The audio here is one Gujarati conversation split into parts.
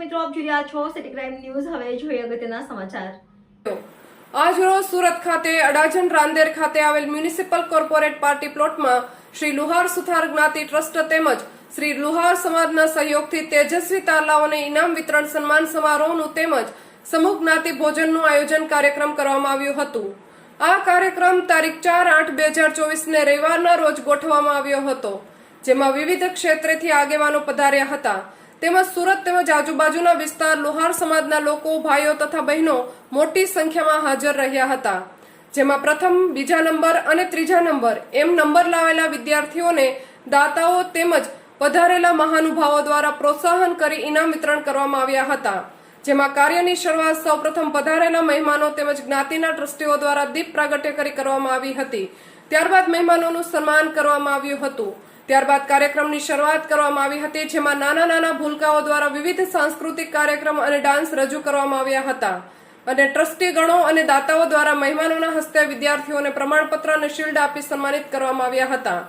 મિત્રો, આપ જોઈ રહ્યા છો સિટી ક્રાઇમ ન્યૂઝ હવે જોઈએ અગત્યના સમાચાર. આજરોજ સુરત ખાતે અડાજણ રાંદેર ખાતે આવેલ મ્યુનિસિપલ કોર્પોરેટ પાર્ટી પ્લોટમાં શ્રી લુહાર સુથાર જ્ઞાતિ ટ્રસ્ટ તેમજ શ્રી લુહાર સમાજના સહયોગથી તેજસ્વી તારલાઓને ઇનામ વિતરણ સન્માન સમારોહનું તેમજ સમૂહ જ્ઞાતિ ભોજનનું આયોજન કાર્યક્રમ કરવામાં આવ્યું હતું. આ કાર્યક્રમ તારીખ ચાર આઠ બે હજાર ચોવીસને રવિવારના રોજ ગોઠવવામાં આવ્યો હતો, જેમાં વિવિધ ક્ષેત્રેથી આગેવાનો પધાર્યા હતા. તેમજ સુરત તેમજ આજુબાજુના વિસ્તાર લોહાર સમાજના લોકો, ભાઈઓ તથા બહેનો મોટી સંખ્યામાં હાજર રહ્યા હતા. જેમાં પ્રથમ, બીજા નંબર અને ત્રીજા નંબર એમ નંબર લાવેલા વિદ્યાર્થીઓને દાતાઓ તેમજ પધારેલા મહાનુભાવો દ્વારા પ્રોત્સાહન કરી ઇનામ વિતરણ કરવામાં આવ્યા હતા. જેમાં કાર્યની શરૂઆત સૌપ્રથમ પધારેલા મહેમાનો તેમજ જ્ઞાતિના ટ્રસ્ટીઓ દ્વારા દીપ પ્રાગટ્ય કરી કરવામાં આવી હતી. ત્યારબાદ મહેમાનોનું સન્માન કરવામાં આવ્યું હતું. ત્યારબાદ કાર્યક્રમની શરૂઆત કરવામાં આવી હતી, જેમાં નાના નાના ભૂલકાઓ દ્વારા વિવિધ સાંસ્કૃતિક કાર્યક્રમ અને ડાન્સ રજૂ કરવામાં આવ્યા હતા. અને ટ્રસ્ટી ગણો અને દાતાઓ દ્વારા મહેમાનોના હસ્તે વિદ્યાર્થીઓને પ્રમાણપત્ર અને શિલ્ડ આપી સન્માનિત કરવામાં આવ્યા હતા,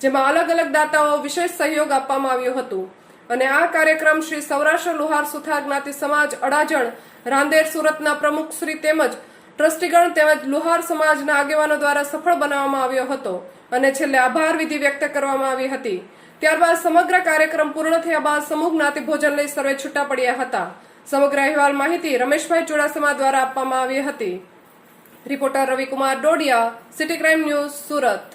જેમાં અલગ અલગ દાતાઓ વિશેષ સહયોગ આપવામાં આવ્યું હતું. અને આ કાર્યક્રમ શ્રી સૌરાષ્ટ્ર લુહાર સુથાર જ્ઞાતિ સમાજ અડાજણ રાંદેર સુરતના પ્રમુખ શ્રી તેમજ ટ્રસ્ટીગણ તેમજ લુહાર સમાજના આગેવાનો દ્વારા સફળ બનાવવામાં આવ્યો હતો અને છેલ્લે આભાર વિધિ વ્યક્ત કરવામાં આવી હતી. ત્યારબાદ સમગ્ર કાર્યક્રમ પૂર્ણ થયા બાદ સમૂહ જ્ઞાતિ ભોજન લઈ સર્વે છૂટા પડ્યા હતા. સમગ્ર અહેવાલ માહિતી રમેશભાઈ ચુડાસમા દ્વારા આપવામાં આવી હતી. Reporter Ravikumar Dodiya, city crime news, Surat.